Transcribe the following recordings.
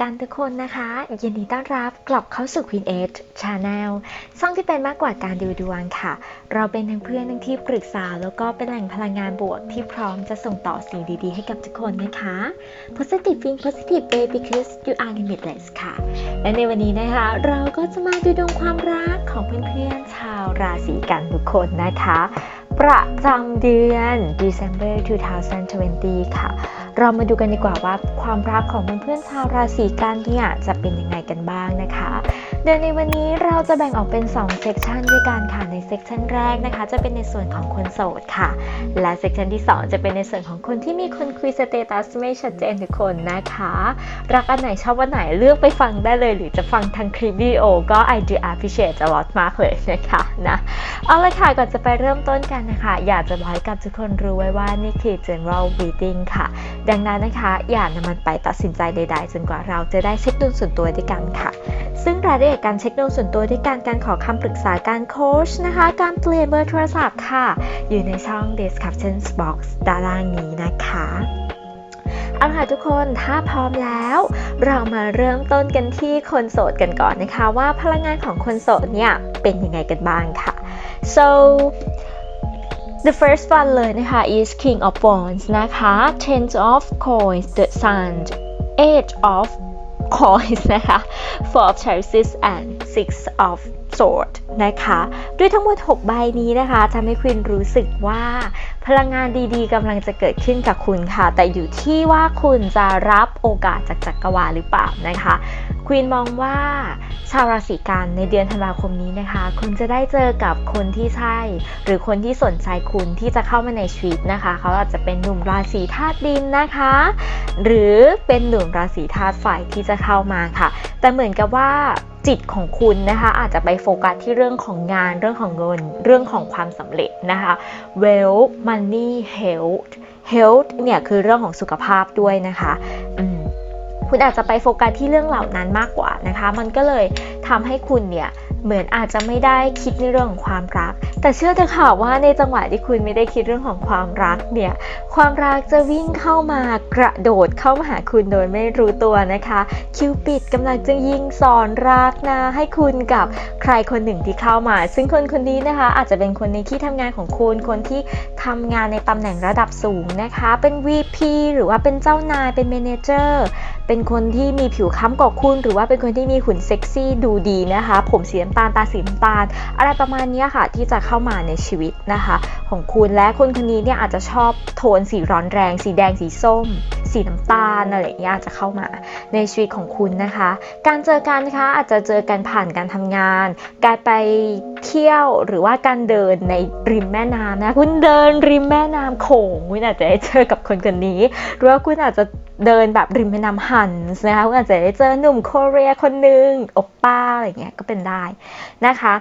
กันทุกคนนะคะ ยินดีต้อนรับกลับเข้าสู่ Queen Age Channel ช่องที่เป็นมากกว่าการดูดวงค่ะ เราเป็นทั้งเพื่อนทั้งที่ปรึกษา แล้วก็เป็นแหล่งพลังงานบวกที่พร้อมจะส่งต่อสิ่งดีๆ ให้กับทุกคนนะคะ Positive Think Positive Day because you are limitless ค่ะ และในวันนี้นะคะ เราก็จะมาดูดวงความรักของเพื่อนๆชาวราศีกันทุกคนนะคะ ประจำเดือน December 2020 ค่ะ เรามาดูกันดีกว่าว่าความรักของเพื่อนๆชาวราศีกันเนี่ยจะเป็นยังไงกันบ้างนะคะ โดยในวันนี้เราจะแบ่งออกเป็น2เซกชันด้วยกันค่ะในเซกชันแรกนะคะ จะเป็นในส่วนของคนโสดค่ะ และเซกชันที่ 2 จะเป็นในส่วนของคนที่มีคนคุยสเตตัสไม่ชัดเจนทุกคนนะคะ รักอันไหนชอบอันไหนเลือกไปฟังได้เลย หรือจะฟังทางคลิปวิดีโอก็ I do appreciate a lot มากเลยนะคะนะเอาละค่ะก่อนจะไปเริ่มต้นกันนะคะ อยากจะบอกให้กับทุกคนรู้ไว้ว่านี่คือ general reading ค่ะดังนั้นนะคะอย่านำมันไปตัดสินใจใด ๆ จนกว่าเราจะได้เช็คดวงส่วนตัวด้วยกันค่ะ ซึ่งรายละเอียดการเช็คดวงส่วนตัวด้วยการการขอคำปรึกษาการโค้ชนะคะ การเปลี่ยนเบอร์โทรศัพท์ค่ะ อยู่ในช่อง description box ด้านล่างนี้นะคะเอาล่ะทุกคนถ้าพร้อมแล้ว เรามาเริ่มต้นกันที่คนโสดกันก่อนนะคะ ว่าพลังงานของคนโสดเนี่ยเป็นยังไงกันบ้างค่ะ so the first one เลยนะคะ is king of wands นะคะ ten of coins the sun eight of coins นะคะ four of chalices and six of sword นะคะ ด้วยทั้งหมด 6 ใบนี้นะคะทำให้คุณรู้สึกว่า พลังงานดีๆกำลังจะเกิดขึ้นกับคุณค่ะ แต่อยู่ที่ว่าคุณจะรับโอกาสจากจักรวาลหรือเปล่านะคะควีนมองว่าชาวราศีกันในเดือนธันวาคมนี้นะคะ คุณจะได้เจอกับคนที่ใช่ หรือคนที่สนใจคุณที่จะเข้ามาในชีวิตนะคะ เขาอาจจะเป็นหนุ่มราศีธาตุดินนะคะ หรือเป็นหนุ่มราศีธาตุไฟที่จะเข้ามาค่ะ แต่เหมือนกับว่าจิตของคุณนะคะ อาจจะไปโฟกัสที่เรื่องของงานเรื่องของเงิน เรื่องของความสำเร็จนะคะ wealth money health health เนี่ยคือเรื่องของสุขภาพด้วยนะคะคุณอาจจะไปโฟกัสที่เรื่องเหล่านั้นมากกว่านะคะ มันก็เลยทำให้คุณเนี่ย เหมือนอาจจะไม่ได้คิดในเรื่องของความรัก แต่เชื่อเถอะค่ะว่าในจังหวะที่คุณไม่ได้คิดเรื่องของความรักเนี่ย ความรักจะวิ่งเข้ามากระโดดเข้ามาหาคุณโดยไม่รู้ตัวนะคะ คิวปิดกำลังจะยิงสอนรักนะให้คุณกับใครคนหนึ่งที่เข้ามา ซึ่งคนคนนี้นะคะ อาจจะเป็นคนในที่ทำงานของคุณ คนที่ทำงานในตำแหน่งระดับสูงนะคะ เป็น VP หรือว่าเป็นเจ้านาย เป็นเมนเจอร์ เป็นคนที่มีผิวค้ำกว่าคุณ หรือว่าเป็นคนที่มีหุ่นเซ็กซี่ดูดีนะคะ ผมสีน้ำตาลตาสีน้ำตาล อะไรประมาณนี้ค่ะ ที่จะเข้ามาในชีวิตนะคะ ของคุณและคนคนนี้เนี่ยอาจจะชอบโทนสีร้อนแรง สีแดงสีส้ม สีน้ำตาลอะไรอย่างเงี้ยอาจจะเข้ามาในชีวิตของคุณนะคะ การเจอกันนะคะอาจจะเจอกันผ่านการทำงาน การไปเที่ยวหรือว่าการเดินในริมแม่น้ำนะคุณเดินริมแม่น้ำโขงคุณอาจจะได้เจอกับคนคนนี้หรือว่าคุณอาจจะ เดินแบบริมแม่น้ำฮันส์นะคะคุณอาจจะได้เจอหนุ่มโคเรียคนหนึ่งอบป้าอะไรเงี้ยก็เป็นได้นะคะ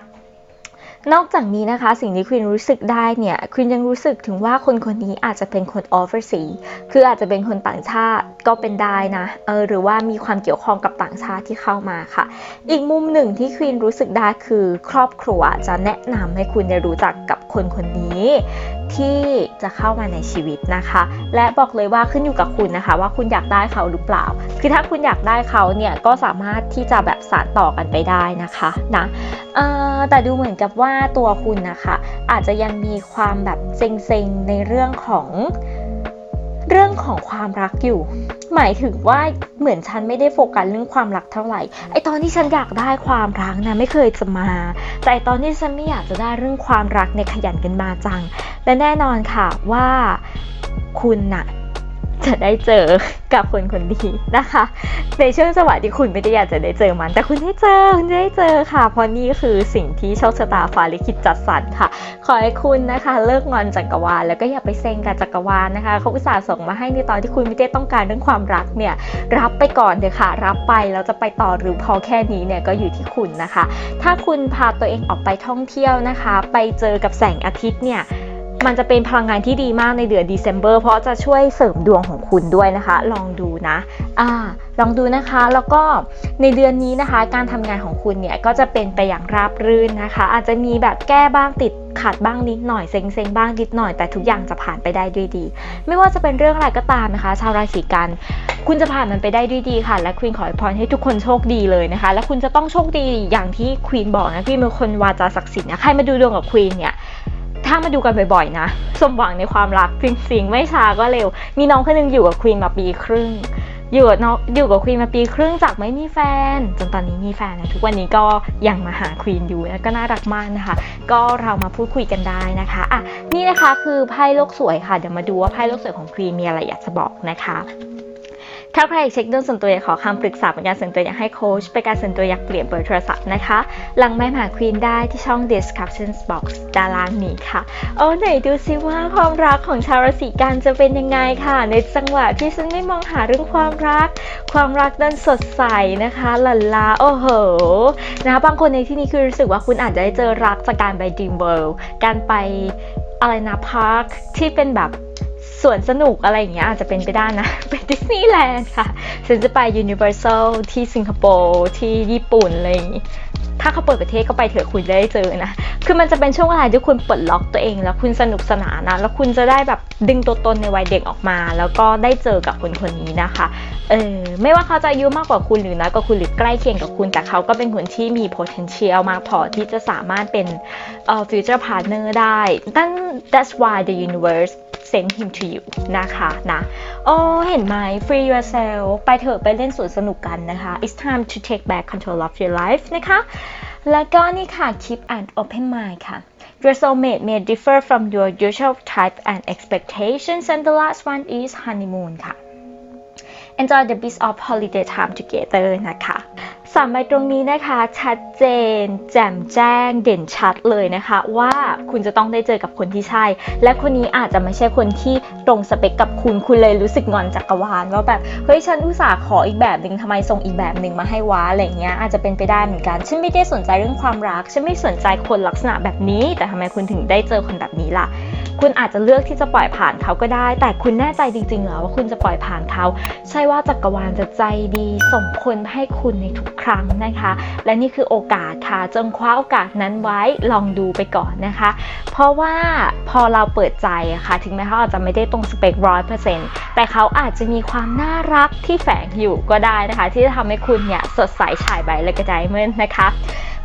นอกจากนี้นะคะสิ่งที่ควีนรู้สึกได้เนี่ยควีนยังรู้สึกถึงว่าคนคนนี้อาจจะเป็นคนออฟเฟอร์ซีคืออาจจะเป็นคนต่างชาติก็เป็นได้นะเออหรือว่ามีความเกี่ยวข้องกับต่างชาติที่เข้ามาค่ะ อีกมุมหนึ่งที่ควีนรู้สึกได้คือครอบครัวจะแนะนำให้คุณได้รู้จักกับคนคนนี้ที่จะเข้ามาในชีวิตนะคะ และบอกเลยว่าขึ้นอยู่กับคุณนะคะ ว่าคุณอยากได้เขาหรือเปล่า คือถ้าคุณอยากได้เขาเนี่ยก็สามารถที่จะแบบสานต่อกันไปได้นะคะนะเออแต่ดูเหมือนกับว่าตัวคุณนะคะ อาจจะยังมีความแบบเซ็งๆในเรื่องของเรื่องของความรักอยู่ หมายถึงว่าเหมือนฉันไม่ได้โฟกัสเรื่องความรักเท่าไหร่ ไอตอนที่ฉันอยากได้ความรักนะไม่เคยจะมา แต่ตอนที่ฉันไม่อยากจะได้เรื่องความรักเนี่ยขยันกันมาจัง และแน่นอนค่ะว่าคุณน่ะ จะได้เจอกับคนคนนี้นะคะ ในช่วงจังหวะที่คุณไม่ได้อยากจะได้เจอมัน แต่คุณได้เจอคุณได้เจอค่ะ เพราะนี่คือสิ่งที่โชคชะตาฟ้าลิขิตจัดสรรค่ะ ขอให้คุณนะคะ เลิกงอนจักรวาลแล้วก็อย่าไปเซ็งกับจักรวาลนะคะเขาอุตส่าห์ส่งมาให้ในตอนที่คุณไม่ได้ต้องการเรื่องความรักเนี่ยรับไปก่อนเถอะค่ะ รับไปแล้วจะไปต่อหรือพอแค่นี้เนี่ยก็อยู่ที่คุณนะคะ ถ้าคุณพาตัวเองออกไปท่องเที่ยวนะคะ ไปเจอกับแสงอาทิตย์เนี่ย มันจะเป็นพลังงานที่ดีมากในเดือน December เพราะจะช่วยเสริมดวงของคุณด้วยนะคะ ลองดูนะอ่าลองดูนะคะ แล้วก็ในเดือนนี้นะคะ การทำงานของคุณเนี่ยก็จะเป็นไปอย่างราบรื่นนะคะ อาจจะมีแบบแก้บ้างติดขัดบ้างนิดหน่อยเซ็งๆบ้างนิดหน่อยแต่ทุกอย่างจะผ่านไปได้ด้วยดี ไม่ว่าจะเป็นเรื่องอะไรก็ตามนะคะ ชาวราศีกัน คุณจะผ่านมันไปได้ด้วยดีค่ะ และควีนขออวยพรให้ทุกคนโชคดีเลยนะคะ และคุณจะต้องโชคดีอย่างที่ควีนบอกนะควีนเป็นคนวาจาศักดิ์สิทธิ์นะใครมาดูดวงกับควีนเนี่ย ถ้ามาดูกันบ่อยๆ นะ สมหวังในความรักจริงๆ ไม่ช้าก็เร็ว มีน้องคนหนึงอยู่กับควีนมาปีครึ่ง อยู่กับน้องอยู่กับควีนมาปีครึ่งจากไม่มีแฟน จนตอนนี้มีแฟนนะทุกวันนี้ก็ยังมาหาควีนอยู่นะก็น่ารักมากนะคะ ก็เรามาพูดคุยกันได้นะคะอะนี่นะคะคือไพ่โลกสวยค่ะ เดี๋ยวมาดูว่าไพ่โลกสวยของควีนมีอะไรอยากจะบอกนะคะ ถ้าใครอยากเช็คดวงส่วนตัวอยากขอคำปรึกษาเป็นการส่วนตัวอยากให้โค้ชเป็นการส่วนตัวอยากเปลี่ยนเบอร์โทรศัพท์นะคะ หลังไม่หาควีนได้ที่ช่อง description box ด้านล่างนี้ค่ะ โอ้ไหนดูซิว่าความรักของชาวราศีกันจะเป็นยังไงค่ะ ในจังหวะที่ฉันไม่มองหาเรื่องความรัก ความรักดันสดใสนะคะหลันลาโอ้โหนะคะบางคนในที่นี้คือรู้สึกว่าคุณอาจจะได้เจอรักจากการไป Dream World การไปอะไรนะพาร์คที่เป็นแบบ สวนสนุกอะไรอย่างเงี้ยอาจจะเป็นไปได้นะ เป็นดิสนีย์แลนด์ค่ะฉันจะไปยูนิเวอร์แซลที่สิงคโปร์ที่ญี่ปุ่นอะไรอย่างงี้ถ้าเขาเปิดประเทศก็ไปเถอะคุณได้เจอนะ คือมันจะเป็นช่วงเวลาที่คุณปลดล็อกตัวเอง แล้วคุณสนุกสนานนะ แล้วคุณจะได้แบบดึงตัวตนในวัยเด็กออกมา แล้วก็ได้เจอกับคนคนนี้นะคะ เออ ไม่ว่าเขาจะอายุมากกว่าคุณหรือน้อยกว่าคุณหรือใกล้เคียงกับคุณ แต่เขาก็เป็นคนที่มี potential มากพอที่จะสามารถเป็นเอ่อ future partner ได้นั่น that's why the universe sent him to you นะคะนะโอ้เห็นไหม free yourself ไปเถอะไปเล่นสวนสนุกกันนะคะ it's time to take back control of your life นะคะ แล้วก็นี่ค่ะ keep an open mind ค่ะ Your soulmate may differ from your usual type and expectations and the last one is honeymoon ค่ะ Enjoy the best of holiday time together นะคะสามใบตรงนี้นะคะชัดเจน แจ่มแจ้งเด่นชัดเลยนะคะ ว่าคุณจะต้องได้เจอกับคนที่ใช่ และคนนี้อาจจะไม่ใช่คนที่ตรงสเปคกับคุณคุณเลยรู้สึกงอนจักรวาลว่าแบบเฮ้ยฉันอุตส่าห์ขออีกแบบหนึ่งทำไมส่งอีกแบบหนึ่งมาให้วะอะไรเงี้ยอาจจะเป็นไปได้เหมือนกันฉันไม่ได้สนใจเรื่องความรักฉันไม่สนใจคนลักษณะแบบนี้ แต่ทำไมคุณถึงได้เจอคนแบบนี้ล่ะ คุณอาจจะเลือกที่จะปล่อยผ่านเขาก็ได้ แต่คุณแน่ใจจริงๆเหรอว่าคุณจะปล่อยผ่านเขา ใช่ว่าจักรวาลจะใจดีส่งคนให้คุณในทุกครั้งนะคะ และนี่คือโอกาสค่ะจงคว้าโอกาสนั้นไว้ลองดูไปก่อนนะคะ เพราะว่าพอเราเปิดใจค่ะ ถึงแม้เขาอาจจะไม่ได้ตรงสเปคร้อยเปอร์เซ็นต์แต่เขาอาจจะมีความน่ารักที่แฝงอยู่ก็ได้นะคะ ที่จะทำให้คุณเนี่ยสดใสฉายใบเลยกระจายเมื่อนะคะ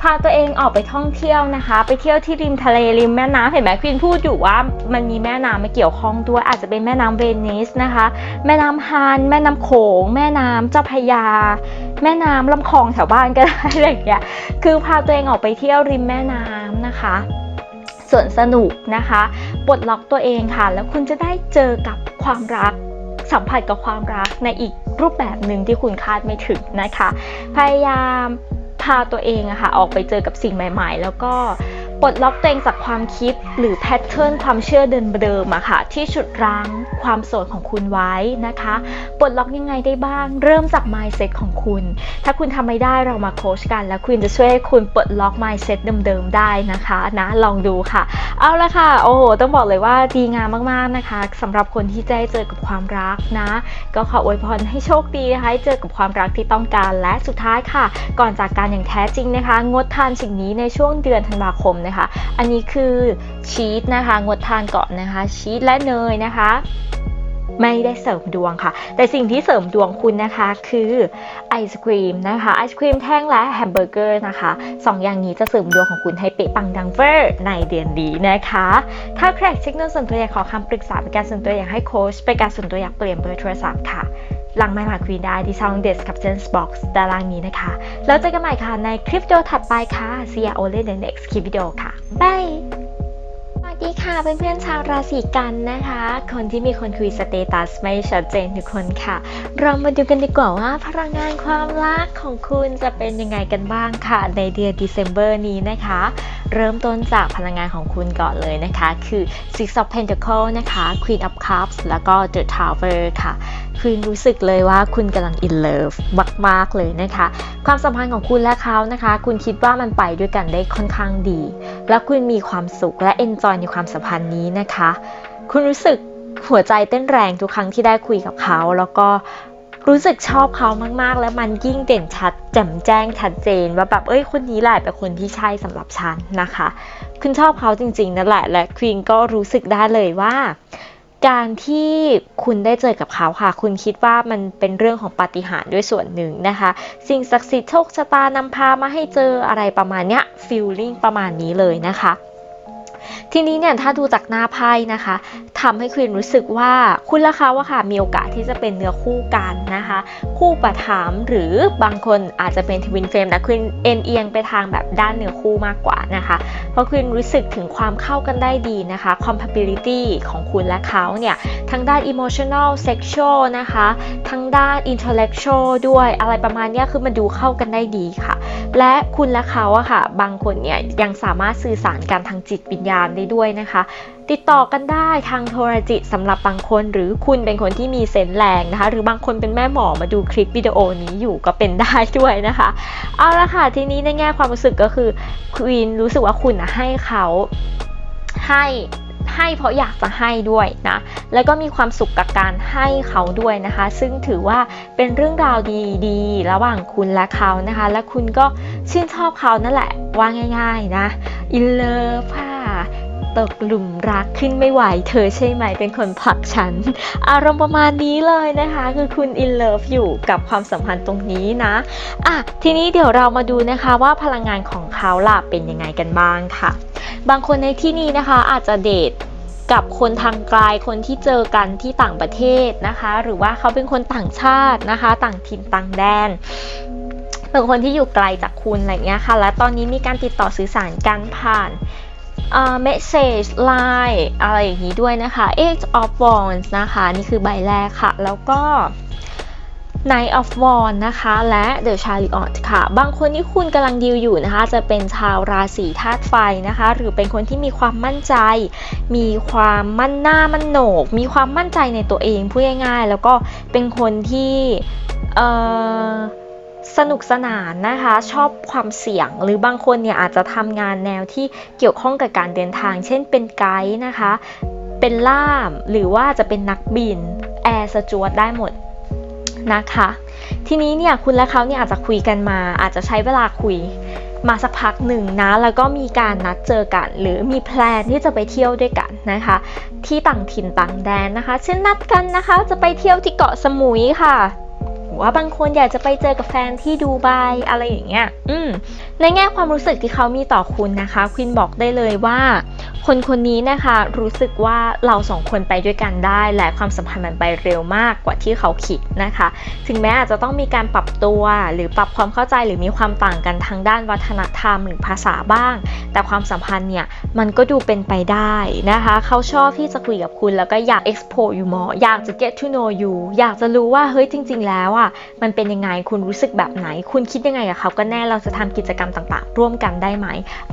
พาตัวเองออกไปท่องเที่ยวนะคะ ไปเที่ยวที่ริมทะเลริมแม่น้ำเห็นไหมควินพูดอยู่ว่ามันมีแม่น้ำมาเกี่ยวข้องด้วยอาจจะเป็นแม่น้ำเวนิสนะคะ แม่น้ำฮานแม่น้ำโขง แม่น้ำเจ้าพยา แม่น้ำลำคลองแถวบ้านก็ได้อะไรอย่างเงี้ยคือพาตัวเองออกไปเที่ยวริมแม่น้ำนะคะสวนสนุกนะคะปลดล็อกตัวเองค่ะ แล้วคุณจะได้เจอกับความรักสัมผัสกับความรักในอีกรูปแบบหนึ่งที่คุณคาดไม่ถึงนะคะ พยายาม พาตัวเองอะค่ะออกไปเจอกับสิ่งใหม่ ๆ แล้วก็ ปลดล็อกตัวเองจากความคิดหรือแพทเทิร์นความเชื่อเดิมๆอะค่ะ ที่ฉุดรั้งความโสดของคุณไว้นะคะปลดล็อกยังไงได้บ้าง เริ่มจาก mindset ของคุณ ถ้าคุณทำไม่ได้เรามาโคชกัน แล้วคุณจะช่วยให้คุณปลดล็อก mindset เดิมๆได้นะคะนะลองดูค่ะ เอาละค่ะ โอ้โหต้องบอกเลยว่าดีงามมากๆนะคะสำหรับคนที่จะได้เจอกับความรักนะ ก็ขออวยพรให้โชคดีนะคะให้เจอกับความรักที่ต้องการและสุดท้ายค่ะ ก่อนจากการอย่างแท้จริงนะคะ งดทานสิ่งนี้ในช่วงเดือนธันวาคมนะคะอันนี้คือชีสนะคะงดทานก่อนนะคะ ชีสและเนยนะคะไม่ได้เสริมดวงค่ะ แต่สิ่งที่เสริมดวงคุณนะคะคือไอศครีมนะคะไอศครีมแท่งและแฮมเบอร์เกอร์นะคะสองอย่างนี้จะเสริมดวงของคุณให้เป๊ะปังดังเวอร์ในเดือนนี้นะคะ ถ้าใครอยากเช็คดวงส่วนตัวอยากขอคำปรึกษาเป็นการส่วนตัวอยากให้โค้ชเป็นการส่วนตัวอยากเปลี่ยนเบอร์โทรศัพท์ค่ะ หลังไมค์มาควีนได้ที่ช่อง Description Box ตารางนี้นะคะ แล้วเจอกันใหม่ค่ะในคลิปวิดีโอถัดไปค่ะ See you all in the next คลิปวิดีโอค่ะ บาย ดีค่ะเพื่อนๆชาวราศีกันนะคะ คนที่มีคนคุยสเตตัสไม่ชัดเจนทุกคนค่ะ เรามาดูกันดีกว่าว่าพลังงานความรักของคุณจะเป็นยังไงกันบ้างค่ะ ในเดือน December นี้นะคะ เริ่มต้นจากพลังงานของคุณก่อนเลยนะคะ คือ Six of Pentacles นะคะ Queen of Cups แล้วก็ The Tower ค่ะคุณรู้สึกเลยว่าคุณกำลัง in love มาก ๆ เลยนะคะ ความสัมพันธ์ของคุณและเขานะคะ คุณคิดว่ามันไปด้วยกันได้ค่อนข้างดี แล้วคุณมีความสุขและ enjoy ในความสัมพันธ์นี้นะคะ คุณรู้สึกหัวใจเต้นแรงทุกครั้งที่ได้คุยกับเขา แล้วก็รู้สึกชอบเขามาก ๆ แล้วมันยิ่งเด่นชัดแจ่มแจ้งชัดเจน ว่าแบบเอ้ยคนนี้แหละเป็นคนที่ใช่สำหรับฉันนะคะ คุณชอบเขาจริง ๆ นั่นแหละ และควีนก็รู้สึกได้เลยว่า การที่คุณได้เจอกับเขาค่ะ คุณคิดว่ามันเป็นเรื่องของปาฏิหาริย์ด้วยส่วนหนึ่งนะคะ สิ่งศักดิ์สิทธิ์โชคชะตานำพามาให้เจออะไรประมาณเนี้ยฟีลลิ่งประมาณนี้เลยนะคะ ทีนี้เนี่ยถ้าดูจากหน้าไพ่นะคะทำให้ควีนรู้สึกว่าคุณและเขาอะค่ะมีโอกาสที่จะเป็นเนื้อคู่กันนะคะ คู่ประถามหรือบางคนอาจจะเป็นทวินเฟรมแต่ควีนเอ็นเอียงไปทางแบบด้านเนื้อคู่มากกว่านะคะ เพราะควีนรู้สึกถึงความเข้ากันได้ดีนะคะ compatibility ของคุณและเขาเนี่ยทั้งด้าน emotional sexual นะคะ ทั้งด้าน intellectual ด้วยอะไรประมาณนี้คือมันดูเข้ากันได้ดีค่ะ และคุณและเขาอะค่ะ บางคนเนี่ยยังสามารถสื่อสารกันทางจิตวิญญาณได้ด้วยนะคะ ติดต่อกันได้ทางโทรจิตสำหรับบางคน หรือคุณเป็นคนที่มีเซนส์แรงนะคะ หรือบางคนเป็นแม่หมอมาดูคลิปวิดีโอนี้อยู่ก็เป็นได้ด้วยนะคะ เอาละค่ะทีนี้ในแง่ความรู้สึกก็คือควีนรู้สึกว่าคุณอะให้เขาให้ให้เพราะอยากจะให้ด้วยนะ แล้วก็มีความสุขกับการให้เขาด้วยนะคะ ซึ่งถือว่าเป็นเรื่องราวดีๆ ระหว่างคุณและเขานะคะ และคุณก็ชื่นชอบเขานั่นแหละ ว่าง่าย ๆ นะ อินเลิฟค่ะ ตกหลุมรักขึ้นไม่ไหว เธอใช่ไหมเป็นคนผลักฉัน อารมณ์ประมาณนี้เลยนะคะ คือคุณอินเลิฟอยู่กับความสัมพันธ์ตรงนี้นะอะทีนี้เดี๋ยวเรามาดูนะคะว่าพลังงานของเขาล่ะเป็นยังไงกันบ้างค่ะ บางคนในที่นี้นะคะอาจจะเดทกับคนทางไกลคนที่เจอกันที่ต่างประเทศนะคะ หรือว่าเขาเป็นคนต่างชาตินะคะ ต่างถิ่นต่างแดนเป็นคนที่อยู่ไกลจากคุณอะไรเงี้ยค่ะ และตอนนี้มีการติดต่อสื่อสารกันผ่าน เอ่อ message line อะไรอย่างนี้ด้วยนะคะ eight of wands นะคะ นี่คือใบแรกค่ะ แล้วก็ Knight of Wands นะคะ และ The Chariot ค่ะ บางคนที่คุณกำลังดีลอยู่นะคะ จะเป็นชาวราศีธาตุไฟนะคะ หรือเป็นคนที่มีความมั่นใจ มีความมั่นหน้ามั่นโหนก มีความมั่นใจในตัวเองพูดง่ายๆ แล้วก็เป็นคนที่ เอ่อ สนุกสนานนะคะ ชอบความเสี่ยง หรือบางคนเนี่ยอาจจะทำงานแนวที่เกี่ยวข้องกับการเดินทาง เช่นเป็นไกด์นะคะ เป็นล่ามหรือว่าจะเป็นนักบินแอร์สจวตได้หมดนะคะ ทีนี้เนี่ยคุณและเขาเนี่ยอาจจะคุยกันมา อาจจะใช้เวลาคุยมาสักพักหนึ่งนะ แล้วก็มีการนัดเจอกัน หรือมีแพลนที่จะไปเที่ยวด้วยกันนะคะ ที่ต่างถิ่นต่างแดนนะคะ เช่นนัดกันนะคะ จะไปเที่ยวที่เกาะสมุยค่ะ ว่าบางคนอยากจะไปเจอกับแฟนที่ดูไบอะไรอย่างเงี้ย อืม ในแง่ความรู้สึกที่เขามีต่อคุณนะคะ ควินบอกได้เลยว่า คนคนนี้นะคะ รู้สึกว่าเราสองคนไปด้วยกันได้ และความสัมพันธ์มันไปเร็วมากกว่าที่เขาคิดนะคะ ถึงแม้อาจจะต้องมีการปรับตัวหรือปรับความเข้าใจหรือมีความต่างกันทางด้านวัฒนธรรมหรือภาษาบ้าง แต่ความสัมพันธ์เนี่ยมันก็ดูเป็นไปได้นะคะ เขาชอบที่จะคุยกับคุณแล้วก็อยาก explore you more อยากจะ get to know you อยากจะรู้ว่าเฮ้ยจริง ๆ แล้วอะมันเป็นยังไงคุณรู้สึกแบบไหน คุณคิดยังไงกับเขาก็แน่เราจะทำกิจกรรมต่างๆ ร่วมกันได้ไหม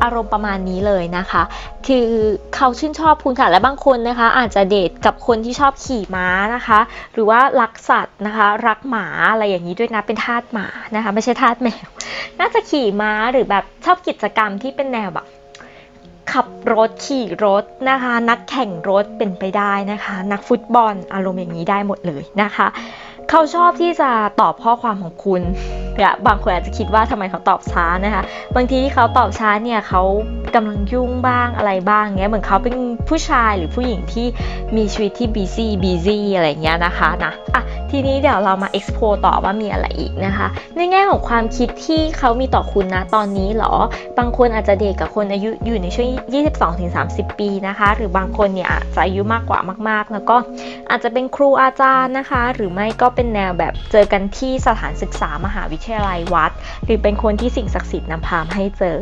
อารมณ์ประมาณนี้เลยนะคะ คือเขาชื่นชอบคุณค่ะและบางคนนะคะ อาจจะเดทกับคนที่ชอบขี่ม้านะคะ หรือว่ารักสัตว์นะคะ รักหมาอะไรอย่างนี้ด้วยนะเป็นทาสหมานะคะไม่ใช่ทาสแมว น่าจะขี่ม้าหรือแบบชอบกิจกรรมที่เป็นแนวแบบขับรถขี่รถนะคะ นักแข่งรถเป็นไปได้นะคะ นักฟุตบอลอารมณ์อย่างนี้ได้หมดเลยนะคะ เขาชอบที่จะตอบข้อความของคุณ เนี่ยบางคนอาจจะคิดว่าทำไมเขาตอบช้านะคะ บางทีที่เขาตอบช้าเนี่ยเขากำลังยุ่งบ้างอะไรบ้างเงี้ยเหมือนเขาเป็นผู้ชายหรือผู้หญิงที่มีชีวิตที่ busy busy อะไรเงี้ยนะคะนะอะทีนี้เดี๋ยวเรามา explore ต่อว่ามีอะไรอีกนะคะ ในแง่ของความคิดที่เขามีต่อคุณนะตอนนี้หรอ บางคนอาจจะเด็กกับคนอายุอยู่ในช่วง 22-30 ปีนะคะ หรือบางคนเนี่ยอาจจะอายุมากกว่ามาก ๆ แล้วก็อาจจะเป็นครูอาจารย์นะคะ หรือไม่ก็เป็นแนวแบบเจอกันที่สถานศึกษามหาวิทยาลัยวัด หรือเป็นคนที่สิ่งศักดิ์สิทธิ์นำพามาให้เจอ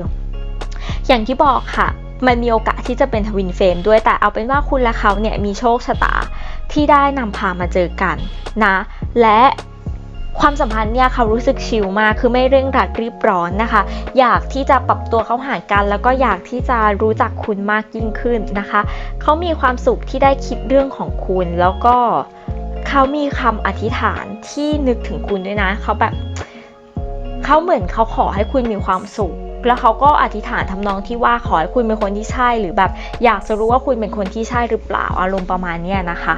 อย่างที่บอกค่ะ มันมีโอกาสที่จะเป็นทวินเฟรมด้วยแต่เอาเป็นว่าคุณและเขาเนี่ยมีโชคชะตาที่ได้นำพามาเจอกันนะ และความสัมพันธ์เนี่ยเขารู้สึกชิลมากคือไม่เร่งรัดรีบร้อนนะคะ อยากที่จะปรับตัวเข้าหากัน แล้วก็อยากที่จะรู้จักคุณมากยิ่งขึ้นนะคะ เขามีความสุขที่ได้คิดเรื่องของคุณ แล้วก็เขามีคำอธิษฐานที่นึกถึงคุณด้วยนะ เขาแบบ เขาเหมือนเขาขอให้คุณมีความสุข แล้วเขาก็อธิษฐานทำนองที่ว่าขอให้คุณเป็นคนที่ใช่ หรือแบบอยากจะรู้ว่าคุณเป็นคนที่ใช่หรือเปล่าอารมณ์ประมาณเนี้ยนะคะ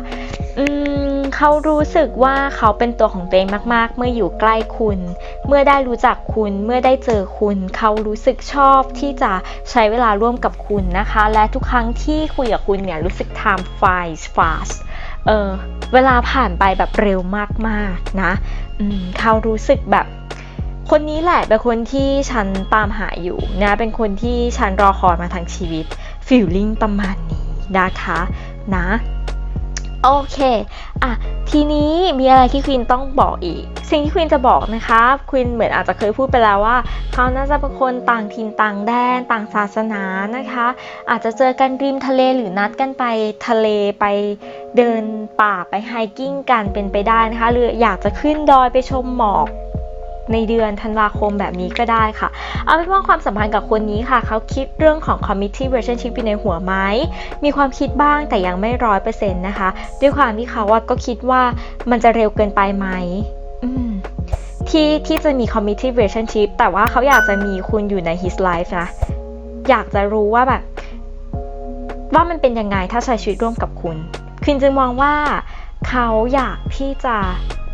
อืมเขารู้สึกว่าเขาเป็นตัวของตัวเองมาก ๆ เมื่ออยู่ใกล้คุณ เมื่อได้รู้จักคุณ เมื่อได้เจอคุณ เขารู้สึกชอบที่จะใช้เวลาร่วมกับคุณนะคะ และทุกครั้งที่คุยกับคุณเนี่ยรู้สึก time flies fast เออเวลาผ่านไปแบบเร็วมาก ๆ นะ อืมเขารู้สึกแบบ คนนี้แหละเป็นคนที่ฉันตามหาอยู่นะเป็นคนที่ฉันรอคอยมาทั้งชีวิตฟีลลิ่งประมาณนี้นะคะนะโอเคอะทีนี้มีอะไรที่ควีนต้องบอกอีก สิ่งที่ควีนจะบอกนะคะควีนเหมือนอาจจะเคยพูดไปแล้วว่าเขาน่าจะเป็นคนต่างถิ่นต่างแดน ต่างศาสนานะคะ อาจจะเจอกันริมทะเลหรือนัดกันไปทะเลไปเดินป่าไปไฮกิ้งกันเป็นไปได้นะคะ หรืออยากจะขึ้นดอยไปชมหมอก ในเดือนธันวาคมแบบนี้ก็ได้ค่ะ เอาเป็นว่าความสัมพันธ์กับคนนี้ค่ะ เขาคิดเรื่องของ committee relationship อยู่ในหัวไหมมีความคิดบ้างแต่ยังไม่ร้อยเปอร์เซ็นต์นะคะ ด้วยความที่เขาว่าก็คิดว่ามันจะเร็วเกินไปไหมมที่ที่จะมี committee relationship แต่ว่าเขาอยากจะมีคุณอยู่ใน his life นะ อยากจะรู้ว่าแบบ ว่ามันเป็นยังไงถ้าใช้ชีวิตร่วมกับคุณคินจึงมองว่าเขาอยากที่จะ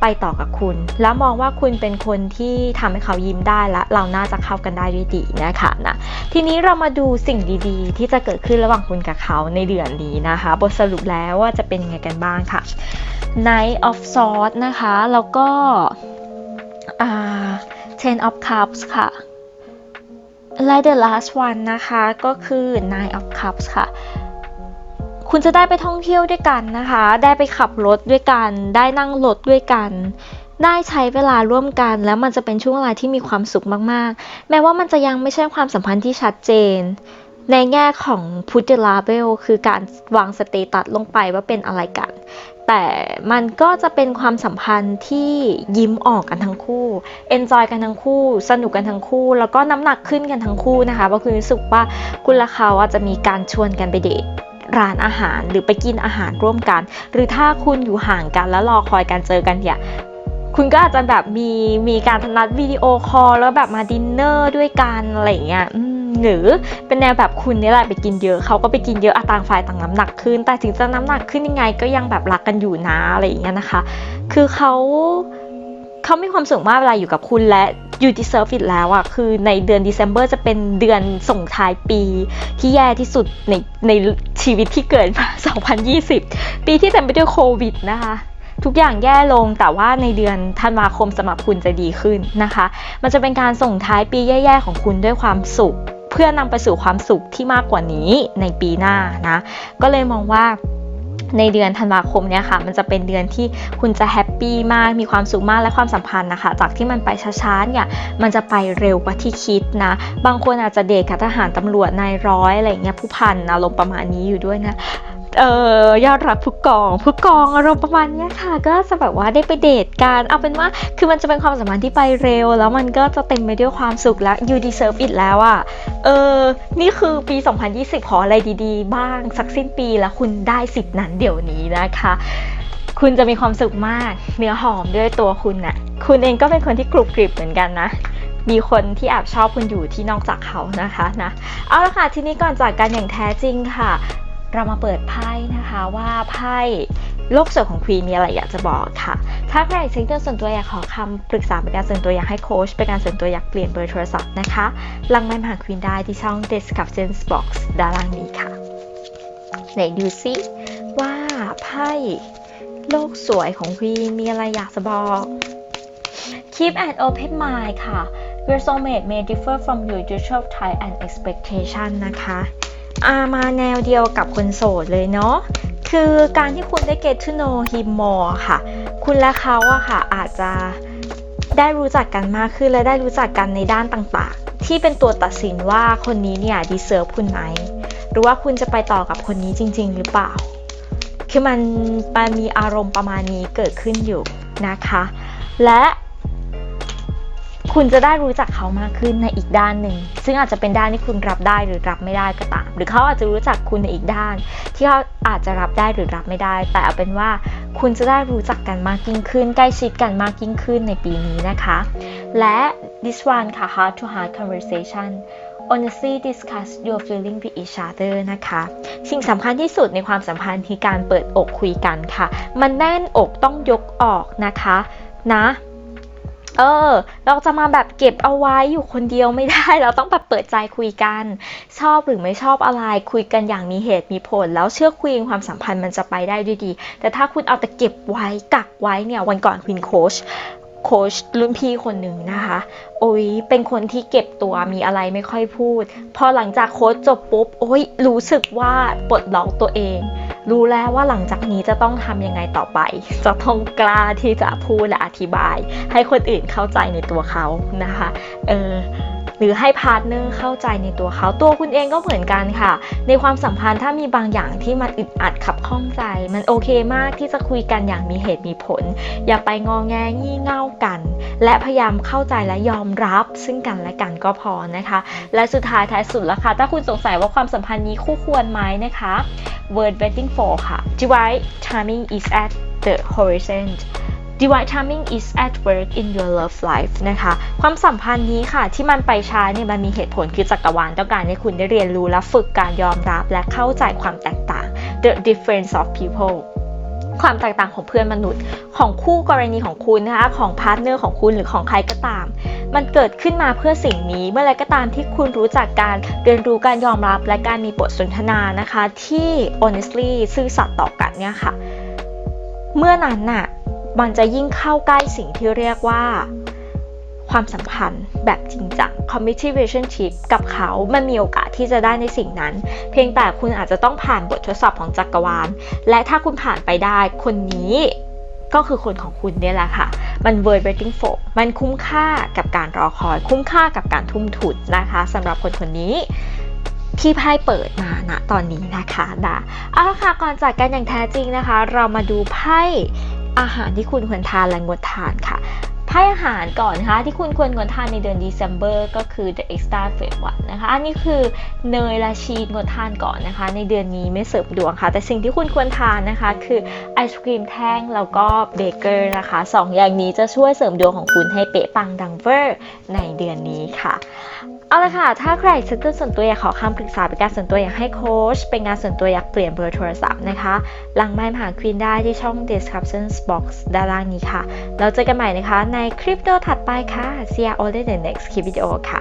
ไปต่อกับคุณ แล้วมองว่าคุณเป็นคนที่ทำให้เขายิ้มได้และเราน่าจะเข้ากันได้ด้วยดีนะคะนะทีนี้เรามาดูสิ่งดีๆ ที่จะเกิดขึ้นระหว่างคุณกับเขาในเดือนนี้นะคะ บทสรุปแล้วว่าจะเป็นยังไงกันบ้างค่ะ Knight of Swords นะคะ แล้วก็ Ten of Cups ค่ะและ the last one นะคะ ก็คือ Nine of Cups ค่ะ คุณจะได้ไปท่องเที่ยวด้วยกันนะคะ ได้ไปขับรถด้วยกัน ได้นั่งรถด้วยกัน ได้ใช้เวลาร่วมกัน แล้วมันจะเป็นช่วงเวลาที่มีความสุขมากๆ แม้ว่ามันจะยังไม่ใช่ความสัมพันธ์ที่ชัดเจน ในแง่ของ put the label คือการวางสเตตัสลงไปว่าเป็นอะไรกัน แต่มันก็จะเป็นความสัมพันธ์ที่ยิ้มออกกันทั้งคู่ enjoy กันทั้งคู่ สนุกกันทั้งคู่ แล้วก็น้ำหนักขึ้นกันทั้งคู่นะคะเพราะคือรู้สึกว่าคุณและเขาอาจจะมีการชวนกันไปเดท ร้านอาหารหรือไปกินอาหารร่วมกัน หรือถ้าคุณอยู่ห่างกันแล้วรอคอยการเจอกันเนี่ยคุณก็อาจจะแบบมีมีการนัดวิดีโอคอลแล้วแบบมาดินเนอร์ด้วยกันอะไรเงี้ยหรือเป็นแนวแบบคุณนี่แหละไปกินเยอะเขาก็ไปกินเยอะอะต่างฝ่ายต่างน้ำหนักขึ้น แต่ถึงจะน้ำหนักขึ้นยังไงก็ยังแบบรักกันอยู่นะอะไรอย่างเงี้ยนะคะ คือเขา เขามีความสุขมากเวลาอยู่กับคุณและ you deserve it แล้วอะคือในเดือน December จะเป็นเดือนส่งท้ายปีที่แย่ที่สุดในในชีวิตที่เกิดมา 2020 ปีที่เต็มไปด้วยโควิดนะคะทุกอย่างแย่ลงแต่ว่าในเดือนธันวาคมสำหรับคุณจะดีขึ้นนะคะ มันจะเป็นการส่งท้ายปีแย่ๆของคุณด้วยความสุข เพื่อนำไปสู่ความสุขที่มากกว่านี้ในปีหน้านะ ก็เลยมองว่า ในเดือนธันวาคมเนี่ยค่ะ มันจะเป็นเดือนที่คุณจะแฮปปี้มาก มีความสุขมากและความสัมพันธ์นะคะ จากที่มันไปช้าๆเนี่ย มันจะไปเร็วกว่าที่คิดนะ บางคนอาจจะเดทกับทหารตำรวจนายร้อยอะไรเงี้ยผู้พันอารมณ์ประมาณนี้อยู่ด้วยนะ เอ่อยอดรักผู้กองผู้กองอารมณ์ประมาณนี้ค่ะ ก็จะแบบว่าได้ไปเดทกันเอาเป็นว่าคือมันจะเป็นความสัมพันธ์ที่ไปเร็ว แล้วมันก็จะเต็มไปด้วยความสุขและ you deserve it แล้วอะ่ะเออนี่คือปี 2020 ขออะไรดีๆ บ้างสักสิ้นปีแล้วคุณได้สิทธิ์นั้นเดี๋ยวนี้นะคะ คุณจะมีความสุขมากเนื้อหอมด้วยตัวคุณน่ะคุณเองก็เป็นคนที่กรุบกริบเหมือนกันนะมีคนที่แอบชอบคุณอยู่ที่นอกจากเขานะคะนะเอาละค่ะทีนี้ก่อนจากกันอย่างแท้จริงค่ะ เรามาเปิดไพ่นะคะว่าไพ่โลกสวยของควีนมีอะไรอยากจะบอกค่ะ ถ้าใครเช็คเรื่องส่วนตัวอยากขอคำปรึกษาเป็นการส่วนตัวอยากให้โค้ชเป็นการส่วนตัวอยากเปลี่ยนเบอร์โทรศัพท์นะคะ ลังไม้มาหาควีนได้ที่ช่อง Discussions Box ด้านล่างนี้ค่ะ ไหนดูซิว่าไพ่โลกสวยของควีนมีอะไรอยากจะบอก Keep an open mind ค่ะ Your soulmate may differ from your usual type and expectation นะคะ อามาแนวเดียวกับคนโสดเลยเนาะคือการที่คุณได้ get to know him more ค่ะ คุณและเขาอะค่ะอาจจะได้รู้จักกันมากขึ้นและได้รู้จักกันในด้านต่างๆ ที่เป็นตัวตัดสินว่าคนนี้เนี่ย deserve คุณไหม หรือว่าคุณจะไปต่อกับคนนี้จริง ๆ หรือเปล่า คือมันมันมีอารมณ์ประมาณนี้เกิดขึ้นอยู่นะคะ และ คุณจะได้รู้จักเขามากขึ้นในอีกด้านหนึ่ง ซึ่งอาจจะเป็นด้านที่คุณรับได้หรือรับไม่ได้ก็ตาม หรือเขาอาจจะรู้จักคุณในอีกด้าน ที่เขาอาจจะรับได้หรือรับไม่ได้ แต่เอาเป็นว่าคุณจะได้รู้จักกันมากยิ่งขึ้น ใกล้ชิดกันมากยิ่งขึ้นในปีนี้นะคะ และ this one ค่ะ heart to heart conversation honestly discuss your feeling with each other นะคะ สิ่งสำคัญที่สุดในความสัมพันธ์คือการเปิดอกคุยกันค่ะ มันแน่นอกต้องยกออกนะคะ นะ เออ เราจะมาแบบเก็บเอาไว้อยู่คนเดียวไม่ได้ เราต้องแบบเปิดใจคุยกัน ชอบหรือไม่ชอบอะไรคุยกันอย่างมีเหตุมีผล แล้วเชื่อคุยความสัมพันธ์มันจะไปได้ด้วยดี แต่ถ้าคุณเอาแต่เก็บไว้กักไว้เนี่ยวันก่อนคุณโคชโค้ชรุ่นพี่คนหนึ่งนะคะ โอ้ยเป็นคนที่เก็บตัวมีอะไรไม่ค่อยพูด พอหลังจากโค้ชจบปุ๊บ โอ้ยรู้สึกว่าปลดล็อกตัวเอง รู้แล้วว่าหลังจากนี้จะต้องทำยังไงต่อไป จะต้องกล้าที่จะพูดและอธิบาย ให้คนอื่นเข้าใจในตัวเขานะคะ เออ หรือให้พาร์ทเนอร์เข้าใจในตัวเขาตัวคุณเองก็เหมือนกันค่ะ ในความสัมพันธ์ถ้ามีบางอย่างที่มันอึดอัดขับข้องใจ มันโอเคมากที่จะคุยกันอย่างมีเหตุมีผล อย่าไปงองแงงี่เง่ากัน และพยายามเข้าใจและยอมรับ ซึ่งกันและกันก็พอนะคะ และสุดท้ายท้ายสุดแล้วค่ะ ถ้าคุณสงสัยว่าความสัมพันธ์นี้คู่ควรไหมนะคะ word waiting for ค่ะ divine timing is at the horizon divine timing is at work in your love life นะคะ ความสัมพันธ์นี้ค่ะที่มันไปช้าเนี่ยมันมีเหตุผลคือจักรวาลต้องการให้คุณได้เรียนรู้และฝึกการยอมรับและเข้าใจความแตกต่าง the difference of people ความแตกต่างของเพื่อนมนุษย์ ของคู่กรณีของคุณนะคะของพาร์ทเนอร์ของคุณหรือของใครก็ตาม มันเกิดขึ้นมาเพื่อสิ่งนี้เมื่อไรก็ตามที่คุณรู้จักการเรียนรู้การยอมรับและการมีบทสนทนานะคะ ที่ honestly ซื่อสัตย์ต่อกันเนี่ยค่ะ เมื่อนั้นน่ะ มันจะยิ่งเข้าใกล้สิ่งที่เรียกว่า ความสัมพันธ์แบบจริงจัง committed relationship กับเขา มันมีโอกาสที่จะได้ในสิ่งนั้น เพียงแต่คุณอาจจะต้องผ่านบททดสอบของจักรวาล และถ้าคุณผ่านไปได้ คนนี้ก็คือคนของคุณเนี่ยแหละค่ะ มัน worth waiting for มันคุ้มค่ากับการรอคอย คุ้มค่ากับการทุ่มทุนนะคะสำหรับคนคนนี้ที่ไพ่เปิดมาณตอนนี้นะคะนะเอาละค่ะก่อนจากกันอย่างแท้จริงนะคะ เรามาดูไพ่ อาหารที่คุณควรทานและงดทานค่ะไพ่อาหารก่อนนะคะที่คุณควรงดทานในเดือน December ก็คือ the extra f a v o r นะคะอันนี้คือเนยและชีสงดทานก่อนนะคะ ในเดือนนี้ไม่เสริมดวงค่ะ แต่สิ่งที่คุณควรทานนะคะ คือไอศครีมแท่งแล้วก็เบเกอร์นะคะสองอย่างนี้จะช่วยเสริมดวงของคุณให้เป๊ะปังดังเวอร์ในเดือนนี้ค่ะเอาละค่ะ ถ้าใครเซ็นเตอร์ส่วนตัวอยากขอคำปรึกษาเป็นการส่วนตัวอยากให้โค้ช เป็นงานส่วนตัวอยากเปลี่ยนเบอร์โทรศัพท์นะคะ หลังไมค์หาควีนได้ที่ช่อง description box ด้านล่างนี้ค่ะ แล้วเจอกันใหม่นะคะในคลิปโดถัดไปค่ะ see you all in the next clip video ค่ะ